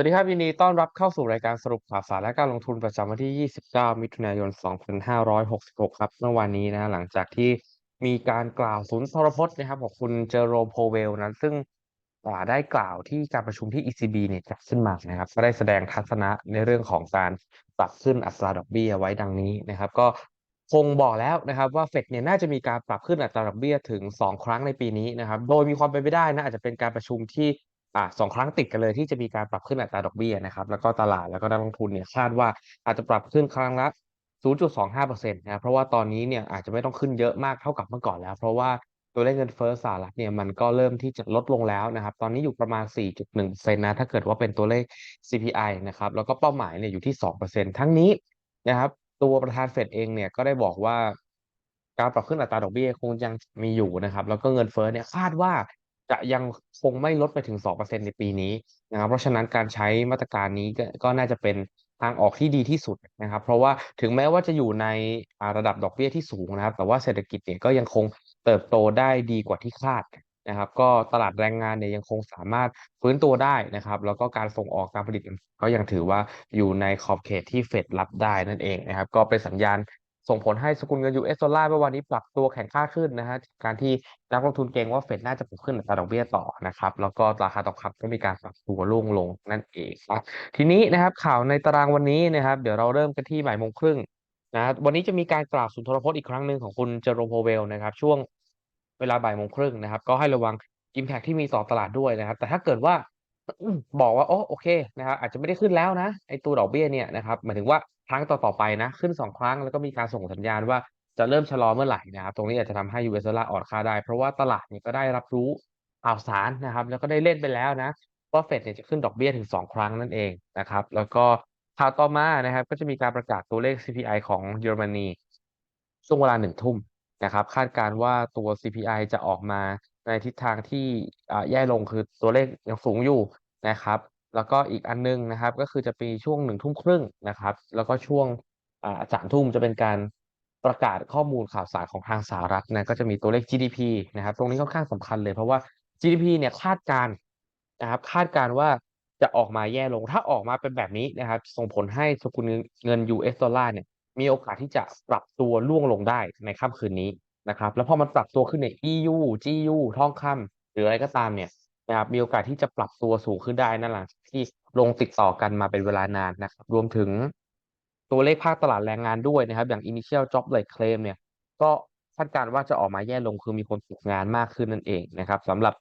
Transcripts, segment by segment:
วัสดีครับยินดีต้อนรับเข้าสู่รายการสรุปข่าวสารและการลงทุนประจำวันที่ 29 มิถุนายน 2566 ครับ เมื่อวานนี้นะหลังจากที่มีการกล่าวสุนทรพจน์นะครับของคุณเจอโรมโพเวลนั้น ซึ่งได้กล่าวที่การประชุมที่ ECB เนี่ยจัดขึ้นมานะครับ ก็ได้แสดงทัศนะในเรื่องของการปรับขึ้นอัตราดอกเบี้ยไว้ดังนี้นะครับ ก็คงบอกแล้วนะครับว่าเฟดเนี่ยน่าจะมีการปรับขึ้นอัตราดอกเบี้ยถึง 2 ครั้งในปีนี้นะครับ โดยมีความเป็นไปได้นะอาจจะเป็นการประชุมที่ อ่าสองครั้งติดกันเลยที่จะมีการปรับขึ้นอัตราดอกเบี้ยนะครับ แล้วก็ตลาดแล้วก็นักลงทุนเนี่ยคาดว่าอาจจะปรับขึ้นครั้งละ 0.25%นะครับเพราะว่าตอนนี้เนี่ยอาจจะไม่ต้องขึ้นเยอะมากเท่ากับเมื่อก่อนแล้ว เพราะว่าตัวเลขเงินเฟ้อสหรัฐเนี่ยมันก็เริ่มที่จะลดลงแล้วนะครับ ตอนนี้อยู่ประมาณ 4.1%นะถ้าเกิดว่าเป็นตัวเลข CPI นะครับแล้วก็เป้าหมายเนี่ยอยู่ที่ 2%ทั้งนี้นะครับตัวประธานเฟดเองเนี่ยก็ได้บอกว่า การปรับขึ้นอัตราดอกเบี้ยคงยังมีอยู่นะครับ แล้วก็เงินเฟ้อเนี่ยคาดว่า จะยังคงไม่ลดไปถึง 2%ในปีนี้นะครับเพราะฉะนั้นการใช้มาตรการนี้ก็น่าจะเป็นทางออกที่ดีที่สุดนะครับ เพราะว่าถึงแม้ว่าจะอยู่ในระดับดอกเบี้ยที่สูงนะครับ แต่ว่าเศรษฐกิจเนี่ยก็ยังคงเติบโตได้ดีกว่าที่คาดนะครับ ก็ตลาดแรงงานเนี่ยยังคงสามารถฟื้นตัวได้นะครับ แล้วก็การส่งออกการผลิตก็ยังถือว่าอยู่ในขอบเขตที่เฟดรับได้นั่นเองนะครับ ก็เป็นสัญญาณ ส่งผลให้สกุลเงิน US ดอลลาร์เมื่อวานนี้ปรับตัวแข็งค่าขึ้นนะฮะจากการที่นักลงทุนเกรงว่าเฟดน่าจะปรับขึ้นอัตราดอกเบี้ยต่อนะครับแล้วก็ราคาทองคำก็มีการปรับตัวร่งลงนั่นเองครับทีนี้นะครับข่าวในตารางวันนี้นะครับเดี๋ยวเราเริ่มกันที่บ่ายโมงครึ่งนะวันนี้จะมีการกล่าวสุนทรพจน์อีกครั้งหนึ่งของคุณเจอโรโพเวลนะครับช่วงเวลาบ่ายโมงครึ่งนะครับก็ให้ระวัง Impact ที่มีต่อตลาดด้วยนะครับ แต่ถ้าเกิดว่าบอกว่าโอ้โอเคนะครับอาจจะไม่ได้ขึ้นแล้วนะไอตัวดอกเบี้ยเนี่ยนะครับหมายถึงว่า ครั้งต่อๆไปนะ ขึ้น2ครั้งแล้วก็มีการส่งสัญญาณว่าจะเริ่มชะลอเมื่อไหร่นะครับ ตรงนี้อาจจะทำให้ US ดอลลาร์อ่อนค่าได้ เพราะว่าตลาดนี่ก็ได้รับรู้ข่าวสารนะครับ แล้วก็ได้เล่นไปแล้วนะว่าเฟดเนี่ยจะขึ้นดอกเบี้ยถึง 2 ครั้งนั่นเองนะครับ แล้วก็ข่าวต่อมานะครับ ก็จะมีการประกาศตัวเลข CPI ของเยอรมนีช่วงเวลาหนึ่งทุ่มนะครับ คาดการณ์ว่าตัว CPI จะออกมาในทิศทางที่แย่ลงคือตัวเลขยังสูงอยู่นะครับ แล้วก็อีกอันนึงนะครับ ก็คือจะมีช่วงหนึ่งทุ่มครึ่งนะครับ แล้วก็ช่วงสามทุ่มจะเป็นการประกาศข้อมูลข่าวสารของทางสหรัฐนะก็จะมีตัวเลข GDP นะครับ ตรงนี้ค่อนข้างสำคัญเลย เพราะว่า GDP เนี่ยคาดการนะครับคาดการว่าจะออกมาแย่ลงถ้าออกมาเป็นแบบนี้นะครับ ส่งผลให้สกุลเงิน US ดอลลาร์เนี่ยมีโอกาสที่จะปรับตัวร่วงลงได้ในค่ำคืนนี้นะครับ แล้วพอมันปรับตัวขึ้นเนี่ย EU GU ทองคำหรืออะไรก็ตามเนี่ย นะครับมีโอกาสที่จะปรับตัวสูงขึ้นได้นั่นหลังจากที่ลงติดต่อกันมาเป็นเวลานานนะครับ รวมถึงตัวเลขภาคตลาดแรงงานด้วยนะครับ อย่าง initial job rate claim เนี่ย ก็คาดการณ์ว่าจะออกมาแย่ลงคือมีคนตกงานมากขึ้นนั่นเองนะครับสำหรับ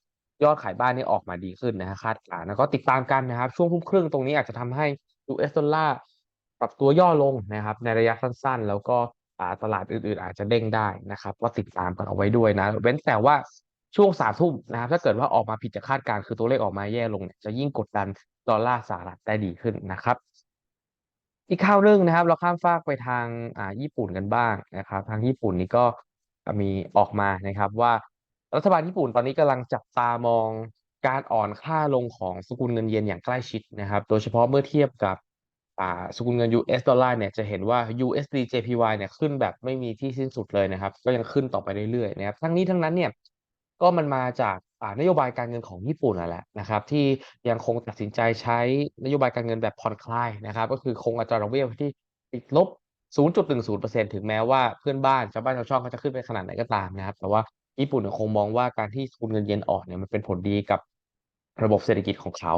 ยอดขายบ้านนี่ออกมาดีขึ้นนะฮะคาดการณ์แล้วก็ติดตามกันนะครับ ช่วงทุ่มครึ่งตรงนี้อาจจะทำให้ US ดอลลาร์ปรับตัวย่อลงนะครับ ในระยะสั้นๆ แล้วก็ตลาดอื่นๆ อาจจะเด้งได้นะครับ ก็ติดตามกันเอาไว้ด้วยนะ เว้นแต่ว่า ช่วงสามทุ่มนะครับถ้าเกิดว่าออกมาผิดจากคาดการณ์คือตัวเลขออกมาแย่ลงเนี่ยจะยิ่งกดดันดอลลาร์สหรัฐได้ดีขึ้นนะครับ อีกข่าวหนึ่งนะครับ เราข้ามฟากไปทางอ่าญี่ปุ่นกันบ้างนะครับ ทางญี่ปุ่นนี่ก็มีออกมานะครับว่ารัฐบาลญี่ปุ่นตอนนี้กำลังจับตามองการอ่อนค่าลงของสกุลเงินเยนอย่างใกล้ชิดนะครับ โดยเฉพาะเมื่อเทียบกับอ่าสกุลเงิน US ดอลลาร์เนี่ยจะเห็นว่า USD JPY เนี่ยขึ้นแบบไม่มีที่สิ้นสุดเลยนะครับ ก็ยังขึ้นต่อไปเรื่อยๆนะครับ ทั้งนี้ทั้งนั้นเนี่ย ก็มันมาจากนโยบายการเงินของญี่ปุ่นนั่นแหละนะครับที่ยังคงตัดสินใจใช้นโยบายการเงินแบบผ่อนคลายนะครับก็คือคงอัตราดอกเบี้ยที่ติดลบ 0.10%ถึงแม้ว่าเพื่อนบ้านชาวบ้านชาวช่องเขาจะขึ้นไปขนาดไหนก็ตามนะครับ แต่ว่าญี่ปุ่นคงมองว่าการที่สกุลเงินเยนอ่อนเนี่ยมันเป็นผลดีกับระบบเศรษฐกิจของเขา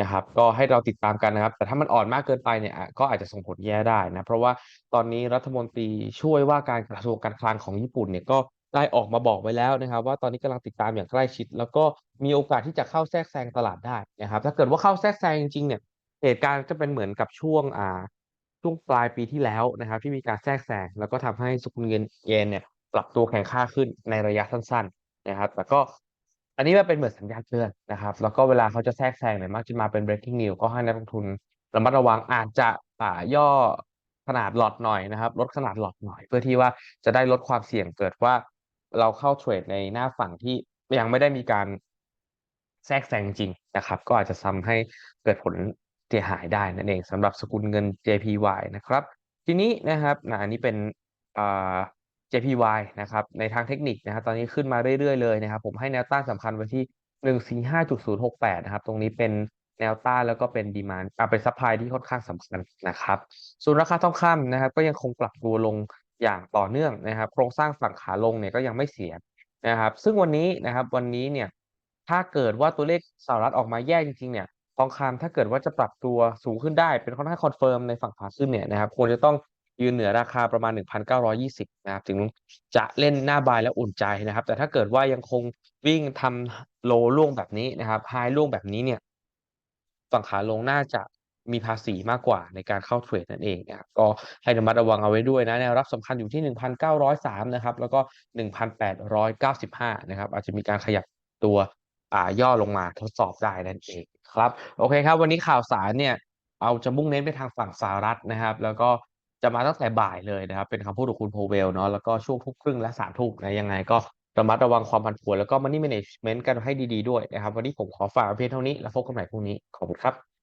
นะครับก็ให้เราติดตามกันนะครับ แต่ถ้ามันอ่อนมากเกินไปเนี่ยก็อาจจะส่งผลแย่ได้นะ เพราะว่าตอนนี้รัฐมนตรีช่วยว่าการกระทรวงการคลังของญี่ปุ่นเนี่ยก็ ได้ออกมาบอกไว้แล้วนะครับ ว่าตอนนี้กำลังติดตามอย่างใกล้ชิด แล้วก็มีโอกาสที่จะเข้าแทรกแซงตลาดได้นะครับ ถ้าเกิดว่าเข้าแทรกแซงจริงๆเนี่ยเหตุการณ์จะเป็นเหมือนกับช่วงอ่าช่วงปลายปีที่แล้วนะครับ ที่มีการแทรกแซงแล้วก็ทำให้สกุลเงินเยนเนี่ยปรับตัวแข็งค่าขึ้นในระยะสั้น ๆนะครับแต่ก็อันนี้มันเป็นเหมือนสัญญาณเตือนนะครับ แล้วก็เวลาเขาจะแทรกแซงเนี่ยมักจะมาเป็น breaking news ก็ให้นักลงทุนระมัดระวังอาจจะอ่าย่อขนาดหลอตหน่อยนะครับ ลดขนาดหลอตหน่อย เพื่อที่ว่าจะได้ลดความเสี่ยงเกิดว่า เราเข้าเทรดในหน้าฝั่งที่ยังไม่ได้มีการแทรกแซงจริงนะครับ ก็อาจจะทำให้เกิดผลเสียหายได้นั่นเองสำหรับสกุลเงิน JPY นะครับ ทีนี้นะครับนะอันนี้เป็นอ่า JPY นะครับในทางเทคนิคนะครับตอนนี้ขึ้นมาเรื่อยๆเลยนะครับ ผมให้แนวต้านสำคัญไว้ที่ 145.068 นะครับ ตรงนี้เป็นแนวต้านแล้วก็เป็น demand อ่าเป็นซัปพลายที่ค่อนข้างสำคัญนะครับ ส่วนราคาทองคำนะครับ ก็ยังคงปรับตัวลง อย่างต่อเนื่องนะครับ โครงสร้างฝั่งขาลงเนี่ยก็ยังไม่เสียนะครับ ซึ่งวันนี้นะครับวันนี้เนี่ยถ้าเกิดว่าตัวเลขสหรัฐออกมาแย่จริงๆเนี่ยทองคำถ้าเกิดว่าจะปรับตัวสูงขึ้นได้เป็นค่อนข้างคอนเฟิร์มในฝั่งขาขึ้นเนี่ยนะครับควรจะต้องยืนเหนือราคาประมาณ 1,920 นะครับ ถึงจะเล่นหน้าบายแล้วอุ่นใจนะครับ แต่ถ้าเกิดว่ายังคงวิ่งทำโลล่วงแบบนี้นะครับไฮล่วงแบบนี้เนี่ย ฝั่งขาลงน่าจะ มีภาษีมากกว่าในการเข้าเทรดนั่นเองนะครับก็ให้ระมัดระวังเอาไว้ด้วยนะแนวรับสำคัญอยู่ที่ 1,903 นะครับ แล้วก็ 1,895 นะครับ อาจจะมีการขยับตัวอ่าย่อลงมาทดสอบได้นั่นเองครับโอเคครับ วันนี้ข่าวสารเนี่ยเอาจะมุ่งเน้นไปทางฝั่งสหรัฐนะครับ แล้วก็จะมาตั้งแต่บ่ายเลยนะครับ เป็นคำพูดของคุณ Powell เนาะแล้วก็ช่วงทุ่มครึ่งและ3ทุ่มนะยังไงก็ระมัดระวังความผันผวนแล้วก็ Money Management กันให้ดี ๆ ด้วยนะครับ วันนี้ผมขอฝากเพียงเท่านี้ แล้วพบกันใหม่พรุ่งนี้ ขอบคุณครับ